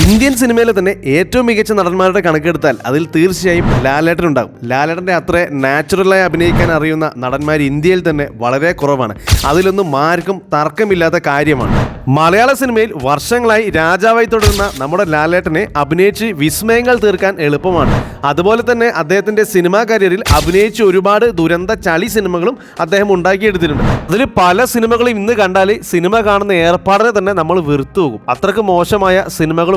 Indian സിനിമയിലെ തന്നെ ഏറ്റവും മികച്ച നടന്മാരുടെ കണക്കെടുത്താൽ അതിൽ തീർച്ചയായും ലാലേട്ടൻ ഉണ്ടാകും. ലാലേട്ടന്റെ അത്ര നാച്ചുറലായി അഭിനയിക്കാൻ അറിയുന്ന നടന്മാർ ഇന്ത്യയിൽ തന്നെ വളരെ കുറവാണ്. അതിലൊന്നും ആർക്കും തർക്കമില്ലാത്ത കാര്യമാണ്. മലയാള സിനിമയിൽ വർഷങ്ങളായി രാജാവായി തുടരുന്ന നമ്മുടെ ലാലേട്ടനെ അഭിനയിച്ച് വിസ്മയങ്ങൾ തീർക്കാൻ എളുപ്പമാണ്. അതുപോലെ തന്നെ അദ്ദേഹത്തിന്റെ സിനിമാ കരിയറിൽ അഭിനയിച്ച് ഒരുപാട് ദുരന്ത ചളി സിനിമകളും അദ്ദേഹം ഉണ്ടാക്കിയെടുത്തിട്ടുണ്ട്. അതിൽ പല സിനിമകളും ഇന്ന് കണ്ടാൽ സിനിമ കാണുന്ന ഏർപ്പാടിനെ തന്നെ നമ്മൾ വെറുത്തു പോകും. അത്രയ്ക്ക് മോശമായ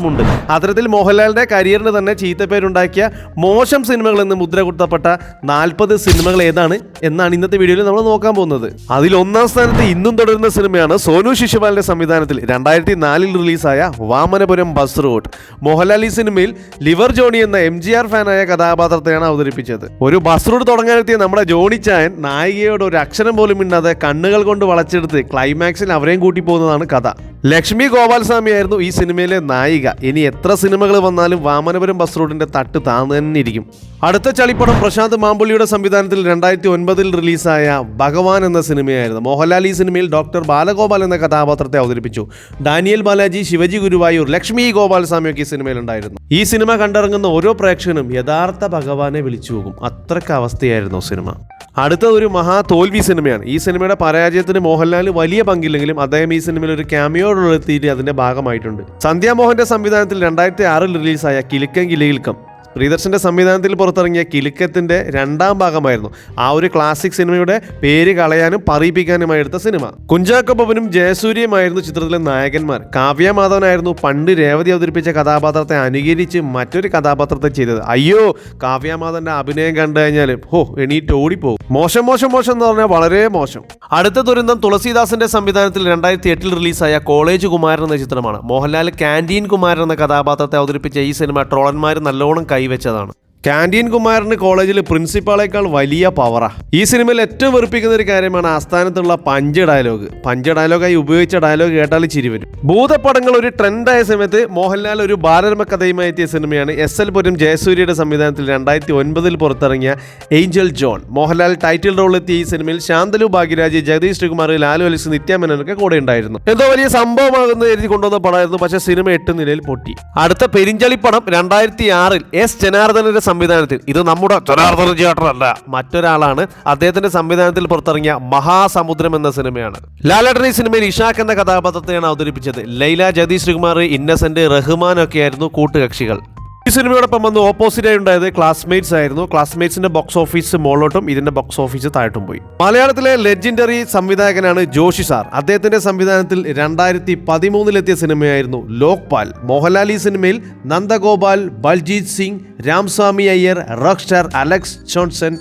സിനിമകളുമുണ്ട് അത്തരത്തിൽ മോഹൻലാലിന്റെ കരിയറിന് തന്നെ ചീത്തപ്പേരുണ്ടാക്കിയ മോശം സിനിമകൾ എന്ന് മുദ്ര കുത്തപ്പെട്ട നാൽപ്പത് സിനിമകൾ ഏതാണ് എന്നാണ് ഇന്നത്തെ വീഡിയോയിൽ നമ്മൾ നോക്കാൻ പോകുന്നത്. അതിൽ ഒന്നാം സ്ഥാനത്ത് ഇന്നും തുടരുന്ന സിനിമയാണ് സോനു ശിശുപാലിന്റെ സംവിധാനത്തിൽ രണ്ടായിരത്തി നാലിൽ റിലീസായ വാമനപുരം ബസ് റോഡ്. മോഹൻലാൽ ഈ സിനിമയിൽ ലിവർ ജോണി എന്ന എം ജി ആർ ഫാനായ കഥാപാത്രത്തെയാണ് അവതരിപ്പിച്ചത്. ഒരു ബസ് റോഡ് തുടങ്ങാനെത്തിയ നമ്മുടെ ജോണി ചായൻ നായികയോട് ഒരു അക്ഷരം പോലും മിണ്ടാതെ കണ്ണുകൾ കൊണ്ട് വളച്ചെടുത്ത് ക്ലൈമാക്സിൽ അവരെയും കൂട്ടി പോകുന്നതാണ് കഥ. ലക്ഷ്മി ഗോപാൽസ്വാമി ആയിരുന്നു ഈ സിനിമയിലെ നായിക. ഇനി എത്ര സിനിമകൾ വന്നാലും വാമനപുരം ബസ് റൂട്ടിന്റെ തട്ട് താന്നു ഇരിക്കും. അടുത്ത ചളിപ്പടം പ്രശാന്ത് മാമ്പുള്ളിയുടെ സംവിധാനത്തിൽ രണ്ടായിരത്തി ഒൻപതിൽ റിലീസായ ഭഗവാൻ എന്ന സിനിമയായിരുന്നു. മോഹൻലാൽ ഈ സിനിമയിൽ ഡോക്ടർ ബാലഗോപാൽ എന്ന കഥാപാത്രത്തെ അവതരിപ്പിച്ചു. ഡാനിയൽ ബാലാജി ശിവജി ഗുരുവായൂർ ലക്ഷ്മി ഗോപാൽസ്വാമിയൊക്കെ ഈ സിനിമയിൽ ഉണ്ടായിരുന്നു. ഈ സിനിമ കണ്ടിറങ്ങുന്ന ഓരോ പ്രേക്ഷകനും യഥാർത്ഥ ഭഗവാനെ വിളിച്ചു പോകും. അത്രയ്ക്ക് അവസ്ഥയായിരുന്നു സിനിമ. അടുത്ത ഒരു മഹാ തോൽവി സിനിമയാണ്. ഈ സിനിമയുടെ പരാജയത്തിന് മോഹൻലാൽ വലിയ പങ്കില്ലെങ്കിലും അദ്ദേഹം ഈ സിനിമയിൽ ഒരു ക്യാമിയോടുള്ള തീരെ അതിന്റെ ഭാഗമായിട്ടുണ്ട്. സന്ധ്യാമോഹന്റെ സംവിധാനത്തിൽ രണ്ടായിരത്തി ആറിൽ റിലീസായ കിലുക്കം കിലയിൽക്കം. പ്രിയദർശന്റെ സംവിധാനത്തിൽ പുറത്തിറങ്ങിയ കിലുക്കത്തിന്റെ രണ്ടാം ഭാഗമായിരുന്നു ആ ഒരു ക്ലാസിക് സിനിമയുടെ പേര് കളയാനും പറയിപ്പിക്കാനുമായി എടുത്ത സിനിമ കുഞ്ചാക്കോബനും ജയസൂര്യയുമായിരുന്നു ചിത്രത്തിലെ നായകന്മാർ. കാവ്യ മാധവനായിരുന്നു പണ്ട് രേവതി അവതരിപ്പിച്ച കഥാപാത്രത്തെ അനുകരിച്ച് മറ്റൊരു കഥാപാത്രത്തെ ചെയ്തത്. അയ്യോ കാവ്യ മാധവന്റെ അഭിനയം കണ്ടു കഴിഞ്ഞാൽ ഹോ എണീറ്റ് ഓടിപ്പോകും. മോശം മോശം മോശം എന്ന് പറഞ്ഞാൽ വളരെ മോശം. അടുത്ത ദുരന്തം തുളസീദാസിന്റെ സംവിധാനത്തിൽ രണ്ടായിരത്തി എട്ടിൽ റിലീസായ കോളേജ് കുമാരൻ എന്ന ചിത്രമാണ്. മോഹൻലാൽ ക്യാന്റീൻ കുമാരൻ എന്ന കഥാപാത്രത്തെ അവതരിപ്പിച്ച ഈ സിനിമ ട്രോളന്മാർ നല്ലോണം കൈവച്ചതാണ്. ക്യാന്റീൻ കുമാരന് കോളേജിൽ പ്രിൻസിപ്പാളേക്കാൾ വലിയ പവറാ ഈ സിനിമയിൽ ഏറ്റവും വെറുപ്പിക്കുന്ന ഒരു കാര്യമാണ് ആസ്ഥാനത്തുള്ള പഞ്ച് ഡയലോഗ് പഞ്ച് ഡയലോഗായി ഉപയോഗിച്ച ഡയലോഗ് കേട്ടാൽ ചിരിവരും. ഭൂതപ്പടങ്ങൾ ഒരു ട്രെൻഡായ സമയത്ത് മോഹൻലാൽ ഒരു ബാലരമ കഥയുമായി എത്തിയ സിനിമയാണ് എസ് എൽ പുരം ജയസൂര്യയുടെ സംവിധാനത്തിൽ രണ്ടായിരത്തി ഒൻപതിൽ പുറത്തിറങ്ങിയ ഏഞ്ചൽ ജോൺ മോഹൻലാൽ ടൈറ്റിൽ റോളിലെത്തിയ ഈ സിനിമയിൽ ശാന്തലു ഭാഗ്യരാജ് ജഗദീഷ് ശ്രീകുമാർ ലാലു അലിസ് നിത്യാമേനൊക്കെ കൂടെ ഉണ്ടായിരുന്നു. എന്തോ വലിയ സംഭവമാകുന്ന എഴുതി കൊണ്ടുവന്ന പടമായിരുന്നു പക്ഷേ സിനിമ എട്ട് നിലയിൽ പൊട്ടി. അടുത്ത പെരിഞ്ചളിപ്പടം രണ്ടായിരത്തി ആറിൽ എസ് ജനാർദ്ദനന്റെ സംവിധാനത്തിൽ. ഇത് നമ്മുടെ ജനാർദ്ദന ചേട്ടനല്ല മറ്റൊരാളാണ്. അദ്ദേഹത്തിന്റെ സംവിധാനത്തിൽ പുറത്തിറങ്ങിയ മഹാസമുദ്രം എന്ന സിനിമയാണ്. ലാലേട്ടൻ ഈ സിനിമയിൽ ഇഷാഖ് എന്ന കഥാപാത്രത്തെയാണ് അവതരിപ്പിച്ചത്. ലൈല ജതി ശ്രീകുമാർ ഇന്നസെന്റ് റഹ്മാൻ ഒക്കെയായിരുന്നു കൂട്ടുകക്ഷികൾ. ഈ സിനിമയോടൊപ്പം വന്ന് ഓപ്പോസിറ്റായി ഉണ്ടായത് ക്ലാസ്മേറ്റ്സ് ആയിരുന്നു. ക്ലാസ്മേറ്റ്സിന്റെ ബോക്സ് ഓഫീസ് മോളോട്ടും ഇതിന്റെ ബോക്സ് ഓഫീസ് താഴോട്ടും പോയി. മലയാളത്തിലെ ലെജൻഡറി സംവിധായകനാണ് ജോഷി സാർ. അദ്ദേഹത്തിന്റെ സംവിധാനത്തിൽ രണ്ടായിരത്തി പതിമൂന്നിലെത്തിയ സിനിമയായിരുന്നു ലോക്പാൽ. മോഹൻലാൽ ഈ സിനിമയിൽ Nandagopal Baljeet Singh Ramaswamy Iyer rock star Alex Johnson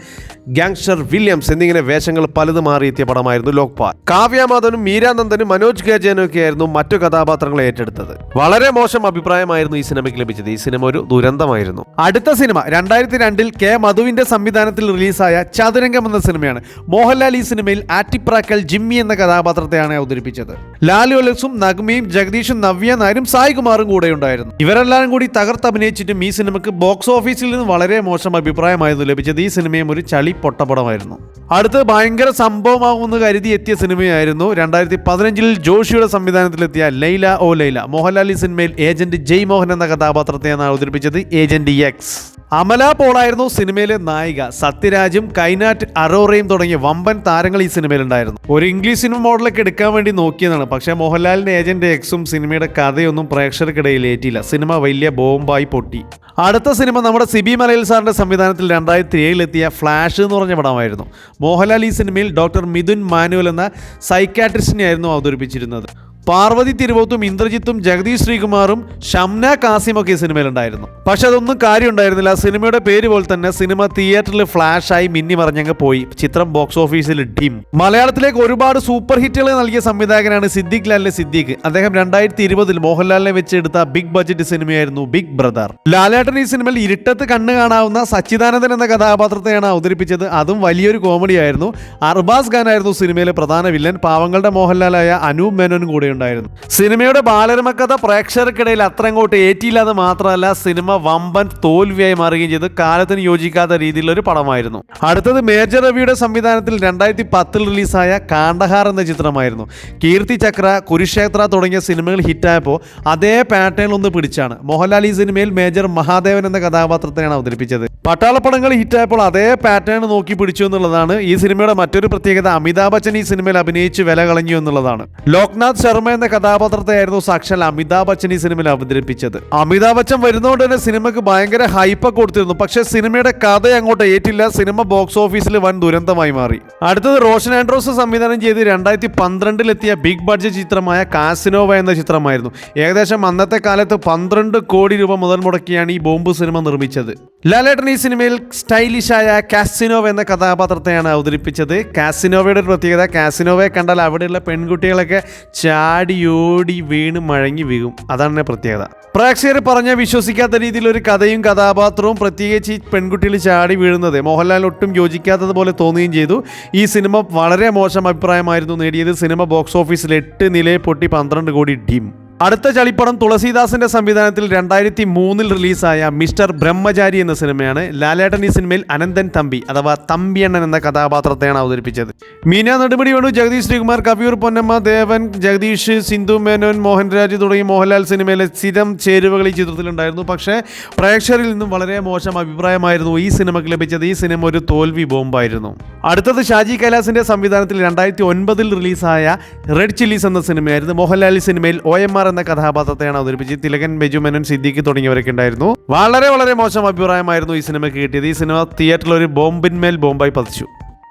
gangster Williams എന്നിങ്ങനെ വേഷങ്ങൾ പലതും മാറിയെത്തിയ പടമായിരുന്നു ലോക്പാൽ. കാവ്യാമാധവനും മീരാനന്ദനും മനോജ് ഗജനും ഒക്കെയായിരുന്നു മറ്റു കഥാപാത്രങ്ങളെ ഏറ്റെടുത്തത്. വളരെ മോശം അഭിപ്രായമായിരുന്നു ഈ സിനിമയ്ക്ക് ലഭിച്ചത്. ഈ സിനിമ ഒരു ദുരന്തമായിരുന്നു. അടുത്ത സിനിമ രണ്ടായിരത്തി രണ്ടിൽ കെ മധുവിന്റെ സംവിധാനത്തിൽ റിലീസായ ചതുരംഗം എന്ന സിനിമയാണ്. മോഹൻലാൽ ഈ സിനിമയിൽ ആറ്റിപ്രാക്കൽ ജിമ്മി എന്ന കഥാപാത്രത്തെയാണ് അവതരിപ്പിച്ചത്. ലാലു അലക്സും നഗ്മയും ജഗദീഷും നവ്യ നായരും സായികുമാറും കൂടെ ഉണ്ടായിരുന്നു ഇവരെല്ലാവരും കൂടി തകർത്ത് അഭിനയിച്ചിട്ടും ഈ സിനിമക്ക് ബോക്സ് ഓഫീസിൽ നിന്ന് വളരെ മോശം അഭിപ്രായമായിരുന്നു ലഭിച്ചത്. ഈ സിനിമയും ഒരു ചളി പൊട്ടപ്പടമായിരുന്നു അടുത്ത് ഭയങ്കര സംഭവമാകുമെന്ന് കരുതി എത്തിയ സിനിമയായിരുന്നു രണ്ടായിരത്തി പതിനഞ്ചിൽ ജോഷിയുടെ സംവിധാനത്തിലെത്തിയ ലൈല ഓ ലൈല. മോഹൻലാൽ ഈ സിനിമയിൽ ഏജന്റ് ജയ് മോഹൻ എന്ന കഥാപാത്രത്തെയാണ് അവതരിപ്പിച്ചത് ഏജന്റ് എക്സ് അമല പോളായിരുന്നു സിനിമയിലെ നായിക. സത്യരാജും കൈനാറ്റ് അറോറയും തുടങ്ങിയ വമ്പൻ താരങ്ങൾ ഈ സിനിമയിലുണ്ടായിരുന്നു ഒരു ഇംഗ്ലീഷ് സിനിമ മോഡലൊക്കെ എടുക്കാൻ വേണ്ടി നോക്കിയതാണ്. പക്ഷേ മോഹൻലാലിന്റെ ഏജന്റ് എക്സും സിനിമയുടെ കഥയൊന്നും പ്രേക്ഷകർക്കിടയിൽ ഏറ്റില്ല സിനിമ വലിയ ബോംബായി പൊട്ടി. അടുത്ത സിനിമ നമ്മുടെ സിബി മലയിൽ സാറിന്റെ സംവിധാനത്തിൽ രണ്ടായിരത്തി ഏഴിലെത്തിയ ഫ്ലാഷ് എന്ന് പറഞ്ഞ പടമായിരുന്നു. മോഹൻലാൽ ഈ സിനിമയിൽ ഡോക്ടർ മിഥുൻ മാനുവൽ എന്ന സൈക്കാട്രിസ്റ്റിനെയായിരുന്നു അവതരിപ്പിച്ചിരുന്നത്. പാർവതി തിരുവോത്തും ഇന്ദ്രജിത്തും ജഗദീഷ് ശ്രീകുമാറും ഷംന കാസിം ഒക്കെ ഈ സിനിമയിലുണ്ടായിരുന്നു. പക്ഷെ അതൊന്നും കാര്യം ഉണ്ടായിരുന്നില്ല സിനിമയുടെ പേര് പോലെ തന്നെ സിനിമ തിയേറ്ററിൽ ഫ്ലാഷായി മിന്നി മറിഞ്ഞങ്ങ് പോയി. ചിത്രം ബോക്സ് ഓഫീസിൽ ഡിം. മലയാളത്തിലേക്ക് ഒരുപാട് സൂപ്പർ ഹിറ്റുകൾ നൽകിയ സംവിധായകനാണ് സിദ്ദിഖ് ലാലിലെ സിദ്ദിഖ്. അദ്ദേഹം രണ്ടായിരത്തി ഇരുപതിൽ മോഹൻലാലിനെ വെച്ച് എടുത്ത ബിഗ് ബഡ്ജറ്റ് സിനിമയായിരുന്നു ബിഗ് ബ്രദർ. ലാലേട്ടൻ ഈ സിനിമയിൽ ഇരുട്ടത്ത് കണ്ണ് കാണാവുന്ന സച്ചിദാനന്ദൻ എന്ന കഥാപാത്രത്തെയാണ് അവതരിപ്പിച്ചത്. അതും വലിയൊരു കോമഡിയായിരുന്നു അർബാസ് ഖാൻ ആയിരുന്നു സിനിമയിലെ പ്രധാന വില്ലൻ. പാവങ്ങളുടെ മോഹൻലാലായ അനൂപ് മേനോനും കൂടെ ഉണ്ടായിരുന്നു. സിനിമയുടെ ബാലരമക്കഥ പ്രേക്ഷകർക്കിടയിൽ അത്ര അങ്ങോട്ട് ഏറ്റിയില്ലാതെ മാത്രമല്ല സിനിമ വമ്പൻ തോൽവിയായി മാറുകയും ചെയ്ത്. കാലത്തിന് യോജിക്കാത്ത രീതിയിലുള്ള ഒരു പടമായിരുന്നു. അടുത്തത് മേജർ രവിയുടെ സംവിധാനത്തിൽ രണ്ടായിരത്തി പത്തിൽ റിലീസായ കാണ്ടഹാർ എന്ന ചിത്രമായിരുന്നു. കീർത്തി ചക്ര കുരുക്ഷേത്ര തുടങ്ങിയ സിനിമകൾ ഹിറ്റായപ്പോൾ അതേ പാറ്റേൺ ഒന്ന് പിടിച്ചാണ്. മോഹൻലാൽ ഈ സിനിമയിൽ മേജർ മഹാദേവൻ എന്ന കഥാപാത്രത്തെയാണ് അവതരിപ്പിച്ചത്. പട്ടാളപ്പടങ്ങൾ ഹിറ്റായപ്പോൾ അതേ പാറ്റേൺ നോക്കി പിടിച്ചു എന്നുള്ളതാണ് ഈ സിനിമയുടെ മറ്റൊരു പ്രത്യേകത. അമിതാഭ് ബച്ചൻ ഈ സിനിമയിൽ അഭിനയിച്ച് വില കളഞ്ഞു എന്നുള്ളതാണ്. ലോക്നാഥ് ശർമ്മ എന്ന കഥാപാത്രത്തെയായിരുന്നു സാക്ഷാൽ അമിതാഭ് ബച്ചൻ ഈ സിനിമയിൽ അവതരിപ്പിച്ചത്. അമിതാഭ് ബച്ചൻ വരുന്നതുകൊണ്ട് തന്നെ സിനിമയ്ക്ക് ഭയങ്കര ഹൈപ്പ് കൊടുത്തിരുന്നു. പക്ഷെ സിനിമയുടെ കഥ അങ്ങോട്ട് ഏറ്റില്ല. സിനിമ ബോക്സ് ഓഫീസിൽ വൻ ദുരന്തമായി മാറി. അടുത്തത് റോഷൻ ആൻഡ്രോസ് സംവിധാനം ചെയ്ത് രണ്ടായിരത്തി പന്ത്രണ്ടിലെത്തിയ ബിഗ് ബഡ്ജറ്റ് ചിത്രമായ കാസിനോവ എന്ന ചിത്രമായിരുന്നു. ഏകദേശം അന്നത്തെ കാലത്ത് പന്ത്രണ്ട് കോടി രൂപ മുതൽ മുടക്കിയാണ് ഈ ബോംബ് സിനിമ നിർമ്മിച്ചത്. ലാലേട്ടൻ ഈ സിനിമയിൽ സ്റ്റൈലിഷായ കാസിനോവ എന്ന കഥാപാത്രത്തെയാണ് അവതരിപ്പിച്ചത്. കാസിനോവയുടെ ഒരു പ്രത്യേകത കാസിനോവയെ കണ്ടാൽ അവിടെയുള്ള പെൺകുട്ടികളൊക്കെ ചാടി ഓടി വീണ് മഴങ്ങി വീഴും. അതാണ് പ്രത്യേകത. പ്രേക്ഷകർ പറഞ്ഞ വിശ്വസിക്കാത്ത രീതിയിൽ ഒരു കഥയും കഥാപാത്രവും പ്രത്യേകിച്ച് ഈ പെൺകുട്ടികൾ ചാടി വീഴുന്നത് മോഹൻലാൽ ഒട്ടും യോജിക്കാത്തതുപോലെ തോന്നുകയും ചെയ്തു. ഈ സിനിമ വളരെ മോശം അഭിപ്രായമായിരുന്നു നേടിയത്. സിനിമ ബോക്സ് ഓഫീസിൽ എട്ട് നിലയെ പൊട്ടി പന്ത്രണ്ട് കോടി ഡീം. അടുത്ത ചളിപ്പടം തുളസീദാസിന്റെ സംവിധാനത്തിൽ രണ്ടായിരത്തി മൂന്നിൽ റിലീസായ മിസ്റ്റർ ബ്രഹ്മചാരി എന്ന സിനിമയാണ്. ലാലേട്ടൻ ഈ സിനിമയിൽ അനന്തൻ തമ്പി അഥവാ തമ്പിയണ്ണൻ എന്ന കഥാപാത്രത്തെയാണ് അവതരിപ്പിച്ചത്. മീന നെടുമുടി വേണു ജഗദീഷ് ശ്രീകുമാർ കവിയൂർ പൊന്നമ്മ ദേവൻ ജഗദീഷ് സിന്ധു മേനോൻ മോഹൻരാജ് തുടങ്ങി മോഹൻലാൽ സിനിമയിലെ സ്ഥിരം ചേരുവകൾ ഈ ചിത്രത്തിലുണ്ടായിരുന്നു. പക്ഷേ പ്രേക്ഷകരിൽ നിന്നും വളരെ മോശം അഭിപ്രായമായിരുന്നു ഈ സിനിമയ്ക്ക് ലഭിച്ചത്. ഈ സിനിമ ഒരു തോൽവി ബോംബായിരുന്നു. അടുത്തത് ഷാജി കൈലാസിന്റെ സംവിധാനത്തിൽ രണ്ടായിരത്തി ഒൻപതിൽ റിലീസായ റെഡ് ചില്ലീസ് എന്ന സിനിമയായിരുന്നു. മോഹൻലാൽ സിനിമയിൽ ഒ എം ആർ എന്ന കഥാപാത്രത്തെയാണ് അവതരിപ്പിച്ചത്. തിലകൻ ബെജു സിദ്ദിഖ് സിദ്ദീഖ് തുടങ്ങിയവരൊക്കെ ഉണ്ടായിരുന്നു. വളരെ വളരെ മോശം അഭിപ്രായമായിരുന്നു ഈ സിനിമയ്ക്ക് കിട്ടിയത്. ഈ സിനിമ തിയേറ്ററിൽ ഒരു ബോംബിന്മേൽ ബോംബായി പതിച്ചു.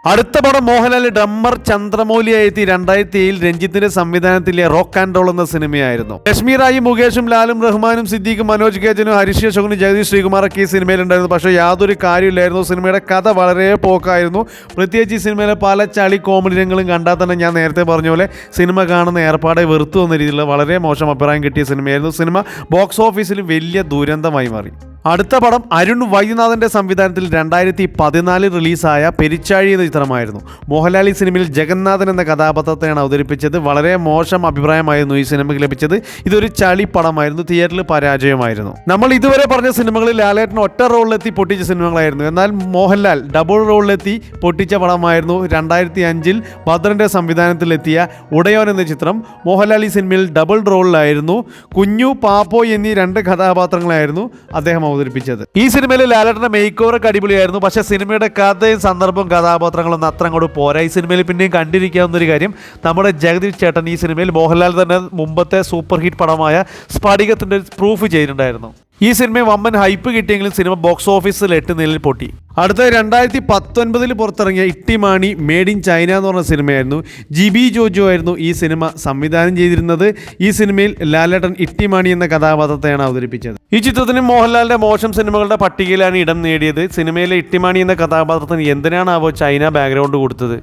അടുത്ത പടം മോഹൻലാൽ ഡമ്മർ ചന്ദ്രമൗലി എത്തി രണ്ടായിരത്തി ഏഴിൽ രഞ്ജിത്തിന്റെ സംവിധാനത്തിലെ റോക്ക് ആൻഡ് റോൾ എന്ന സിനിമയായിരുന്നു. ലക്ഷ്മി മുകേഷും ലാലും റഹ്മാനും സിദ്ദീഖും മനോജ് കേജനും ഹരിഷ് അശോകനും ജഗദീഷ് ശ്രീകുമാറൊക്കെ ഈ സിനിമയിലുണ്ടായിരുന്നു. പക്ഷേ യാതൊരു കാര്യമില്ലായിരുന്നു. സിനിമയുടെ കഥ വളരെ പോക്കായിരുന്നു. പ്രത്യേകിച്ച് ഈ സിനിമയിലെ പല ചളി കോമഡി രംഗങ്ങളും കണ്ടാൽ തന്നെ ഞാൻ നേരത്തെ പറഞ്ഞ പോലെ സിനിമ കാണുന്ന ഏർപ്പാടെ വെറുത്തു വന്ന രീതിയിലുള്ള വളരെ മോശം അഭിപ്രായം കിട്ടിയ സിനിമയായിരുന്നു. സിനിമ ബോക്സ് ഓഫീസിൽ വലിയ ദുരന്തമായി മാറി. അടുത്ത പടം അരുൺ വൈദ്യനാഥന്റെ സംവിധാനത്തിൽ രണ്ടായിരത്തി പതിനാലിൽ റിലീസായ പെരിച്ചാഴി എന്ന ചിത്രമായിരുന്നു. മോഹൻലാൽ സിനിമയിൽ ജഗന്നാഥൻ എന്ന കഥാപാത്രത്തെയാണ് അവതരിപ്പിച്ചത്. വളരെ മോശം അഭിപ്രായമായിരുന്നു ഈ സിനിമയ്ക്ക് ലഭിച്ചത്. ഇതൊരു ചളി പടമായിരുന്നു. തിയേറ്ററിൽ പരാജയമായിരുന്നു. നമ്മൾ ഇതുവരെ പറഞ്ഞ സിനിമകളിൽ ലാലേട്ടൻ ഒറ്റ റോളിലെത്തി പൊട്ടിച്ച സിനിമകളായിരുന്നു. എന്നാൽ മോഹൻലാൽ ഡബിൾ റോളിലെത്തി പൊട്ടിച്ച പടമായിരുന്നു. രണ്ടായിരത്തി അഞ്ചിൽ ഭദ്രന്റെ സംവിധാനത്തിലെത്തിയ ഉടയോൻ എന്ന ചിത്രം. മോഹൻലാൽ ഈ സിനിമയിൽ ഡബിൾ റോളിലായിരുന്നു. കുഞ്ഞു പാപ്പോ എന്നീ രണ്ട് കഥാപാത്രങ്ങളായിരുന്നു അദ്ദേഹം അവതരിപ്പിച്ചത്. ഈ സിനിമയിൽ ലാലേട്ടന്റെ മേക്ക് ഓവറൊക്കെ അടിപൊളിയായിരുന്നു. പക്ഷെ സിനിമയുടെ കഥയും സന്ദർഭവും കഥാപാത്രങ്ങളൊന്നും അത്ര അങ്ങോട്ട് പോരാ. ഈ സിനിമയിൽ പിന്നെയും കണ്ടിരിക്കാവുന്ന ഒരു കാര്യം നമ്മുടെ ജഗദീഷ് ചേട്ടൻ ഈ സിനിമയിൽ മോഹൻലാൽ തന്നെ മുമ്പത്തെ സൂപ്പർ ഹിറ്റ് പടമായ സ്ഫടികത്തിന്റെ പ്രൂഫ് ചെയ്തിട്ടുണ്ടായിരുന്നു. ഈ സിനിമ വമ്പൻ ഹൈപ്പ് കിട്ടിയെങ്കിലും സിനിമ ബോക്സ് ഓഫീസിൽ എട്ട് നിലയിൽ പൊട്ടി. അടുത്ത രണ്ടായിരത്തി പത്തൊൻപതിൽ പുറത്തിറങ്ങിയ ഇട്ടിമാണി മേഡ് ഇൻ ചൈന എന്ന് പറഞ്ഞ സിനിമയായിരുന്നു. ജിബി ജോജോ ആയിരുന്നു ഈ സിനിമ സംവിധാനം ചെയ്തിരുന്നത്. ഈ സിനിമയിൽ ലാലേട്ടൻ ഇട്ടിമാണി എന്ന കഥാപാത്രത്തെയാണ് അവതരിപ്പിച്ചത്. ഈ ചിത്രത്തിന് മോഹൻലാലിന്റെ മോശം സിനിമകളുടെ പട്ടികയിലാണ് ഇടം നേടിയത്. സിനിമയിലെ ഇട്ടിമാണി എന്ന കഥാപാത്രത്തിന് എന്തിനാണ് ആവോ ചൈന ബാക്ക്ഗ്രൗണ്ട് കൊടുത്തത്?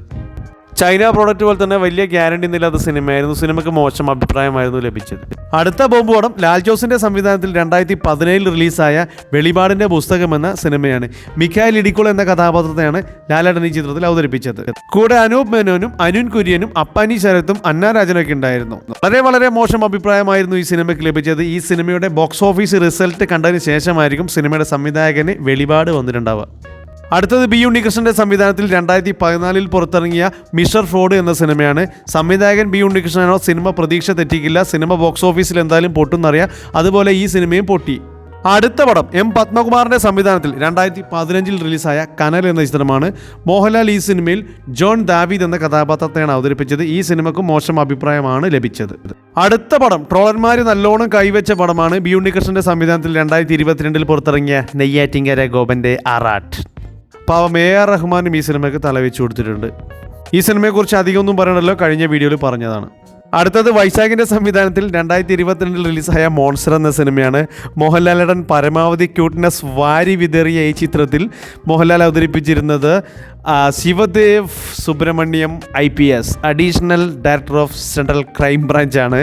ചൈന പ്രോഡക്റ്റ് പോലെ തന്നെ വലിയ ഗ്യാരണ്ടി ഇല്ലാത്ത സിനിമയായിരുന്നു. സിനിമയ്ക്ക് മോശം അഭിപ്രായമായിരുന്നു ലഭിച്ചത്. അടുത്ത ബോംബ് ലാൽ ജോസിന്റെ സംവിധാനത്തിൽ രണ്ടായിരത്തി പതിനേഴിൽ റിലീസായ വെളിപാടിന്റെ പുസ്തകം എന്ന സിനിമയാണ്. മിഖായിൽ ഇടിക്കുൾ എന്ന കഥാപാത്രത്തെയാണ് ലാലേട്ടൻ ഈ ചിത്രത്തിൽ അവതരിപ്പിച്ചത്. കൂടെ അനൂപ് മേനോനും അനുൻ കുര്യനും അപ്പാനി ശരത്തും അന്ന രാജനൊക്കെ ഉണ്ടായിരുന്നു. വളരെ വളരെ മോശം അഭിപ്രായമായിരുന്നു ഈ സിനിമയ്ക്ക് ലഭിച്ചത്. ഈ സിനിമയുടെ ബോക്സ് ഓഫീസ് റിസൾട്ട് കണ്ടതിന് ശേഷമായിരിക്കും സിനിമയുടെ സംവിധായകന് വെളിപാട് വന്നിട്ടുണ്ടാവുക. അടുത്തത് ബി ഉണ്ണികൃഷ്ണന്റെ സംവിധാനത്തിൽ രണ്ടായിരത്തി പതിനാലിൽ പുറത്തിറങ്ങിയ മിഷർ ഫ്രോഡ് എന്ന സിനിമയാണ്. സംവിധായകൻ ബി ഉണ്ണികൃഷ്ണനോ സിനിമ പ്രതീക്ഷ തെറ്റിക്കില്ല സിനിമ ബോക്സ് ഓഫീസിൽ എന്തായാലും പൊട്ടുന്നറിയാം അതുപോലെ ഈ സിനിമയും പൊട്ടി. അടുത്ത പടം എം പത്മകുമാറിന്റെ സംവിധാനത്തിൽ രണ്ടായിരത്തി പതിനഞ്ചിൽ റിലീസായ കനൽ എന്ന ചിത്രമാണ്. മോഹൻലാൽ ഈ സിനിമയിൽ ജോൺ ദാവീദ് എന്ന കഥാപാത്രത്തെയാണ് അവതരിപ്പിച്ചത്. ഈ സിനിമക്ക് മോശം അഭിപ്രായമാണ് ലഭിച്ചത്. അടുത്ത പടം ട്രോളന്മാർ നല്ലോണം കൈവച്ച പടമാണ് ബി ഉണ്ണികൃഷ്ണന്റെ സംവിധാനത്തിൽ രണ്ടായിരത്തി ഇരുപത്തിരണ്ടിൽ പുറത്തിറങ്ങിയ നെയ്യാറ്റിങ്കര ഗോപന്റെ ആറാട്ട്. പാവം എ ആർ റഹ്മാനും ഈ സിനിമയ്ക്ക് തലവെച്ചു കൊടുത്തിട്ടുണ്ട്. ഈ സിനിമയെക്കുറിച്ച് അധികമൊന്നും പറയണല്ലോ കഴിഞ്ഞ വീഡിയോയിൽ പറഞ്ഞതാണ്. അടുത്തത് വൈശാഖിന്റെ സംവിധാനത്തിൽ രണ്ടായിരത്തി ഇരുപത്തിരണ്ടിൽ റിലീസായ മോൺസ്റ്റർ എന്ന സിനിമയാണ് മോഹൻലാലടൻ പരമാവധി ക്യൂട്ട്നെസ് വാരി വിതറിയ ഈ ചിത്രത്തിൽ Mohanlal അവതരിപ്പിച്ചിരുന്നത് Shivdev Subramaniam I P S additional director of central crime ബ്രാഞ്ചാണ്.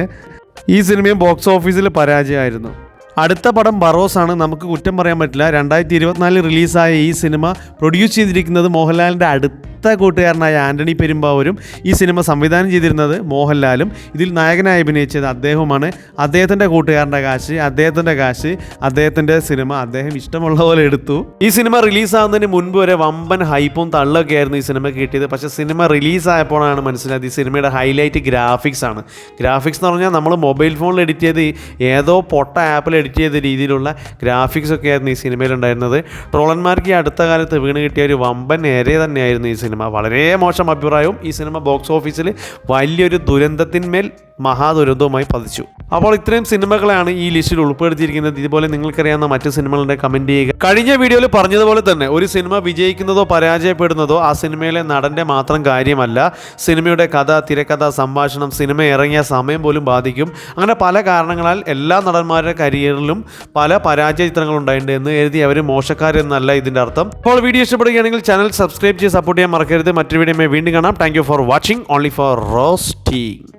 ഈ സിനിമയും ബോക്സ് ഓഫീസിൽ പരാജയമായിരുന്നു. അടുത്ത പടം ബറോസ് ആണ് നമുക്ക് കുറ്റം പറയാൻ പറ്റില്ല. രണ്ടായിരത്തി ഇരുപത്തിനാലിൽ റിലീസായ ഈ സിനിമ പ്രൊഡ്യൂസ് ചെയ്തിരിക്കുന്നത് മോഹൻലാലിന്റെ അടുത്ത. അടുത്ത കൂട്ടുകാരനായ ആന്റണി പെരുമ്പാവൂരും ഈ സിനിമ സംവിധാനം ചെയ്തിരുന്നത് മോഹൻലാലും ഇതിൽ നായകനായി അഭിനയിച്ചത് അദ്ദേഹവുമാണ്. അദ്ദേഹത്തിന്റെ കൂട്ടുകാരന്റെ കാശ് അദ്ദേഹത്തിന്റെ കാശ് അദ്ദേഹത്തിന്റെ സിനിമ അദ്ദേഹം ഇഷ്ടമുള്ള പോലെ എടുത്തു. ഈ സിനിമ റിലീസാകുന്നതിന് മുൻപ് വരെ വമ്പൻ ഹൈപ്പും തള്ളൊക്കെ ആയിരുന്നു ഈ സിനിമ കിട്ടിയത്. പക്ഷേ സിനിമ റിലീസായപ്പോഴാണ് മനസ്സിലായത് ഈ സിനിമയുടെ ഹൈലൈറ്റ് ഗ്രാഫിക്സ് ആണ്. ഗ്രാഫിക്സ് എന്ന് പറഞ്ഞാൽ നമ്മൾ മൊബൈൽ ഫോണിൽ എഡിറ്റ് ചെയ്ത് ഏതോ പൊട്ട ആപ്പിൽ എഡിറ്റ് ചെയ്ത രീതിയിലുള്ള ഗ്രാഫിക്സ് ഒക്കെ ആയിരുന്നു ഈ സിനിമയിലുണ്ടായിരുന്നത് ട്രോളന്മാർക്ക് ഈ അടുത്ത കാലത്ത് വീണ് കിട്ടിയ ഒരു വമ്പൻ ഏരിയ തന്നെയായിരുന്നു ഈ സിനിമ. വളരെ മോശം അഭിപ്രായവും ഈ സിനിമ ബോക്സ് ഓഫീസിൽ വലിയൊരു ദുരന്തത്തിന്മേൽ മഹാദുരന്തവുമായി പതിച്ചു. അപ്പോൾ ഇത്രയും സിനിമകളാണ് ഈ ലിസ്റ്റിൽ ഉൾപ്പെടുത്തിയിരിക്കുന്നത്. ഇതുപോലെ നിങ്ങൾക്കറിയാവുന്ന മറ്റ് സിനിമകളുടെ കമന്റ് ചെയ്യുക. കഴിഞ്ഞ വീഡിയോയിൽ പറഞ്ഞതുപോലെ തന്നെ ഒരു സിനിമ വിജയിക്കുന്നതോ പരാജയപ്പെടുന്നതോ ആ സിനിമയിലെ നടന്റെ മാത്രം കാര്യമല്ല. സിനിമയുടെ കഥ തിരക്കഥ സംഭാഷണം സിനിമ ഇറങ്ങിയ സമയം പോലും ബാധിക്കും. അങ്ങനെ പല കാരണങ്ങളാൽ എല്ലാ നടന്മാരുടെ കരിയറിലും പല പരാജയ ചിത്രങ്ങളുണ്ടായിട്ടുണ്ട് എന്ന് എഴുതി അവർ മോശക്കാരെന്നല്ല ഇതിന്റെ അർത്ഥം. അപ്പോൾ വീഡിയോ ഇഷ്ടപ്പെടുകയാണെങ്കിൽ ചാനൽ സബ്സ്ക്രൈബ് ചെയ്ത് സപ്പോർട്ട് ചെയ്യാൻ മറക്കരുത്. മറ്റൊരു വീഡിയോ വീണ്ടും കാണാം. Thank for watching only for roasting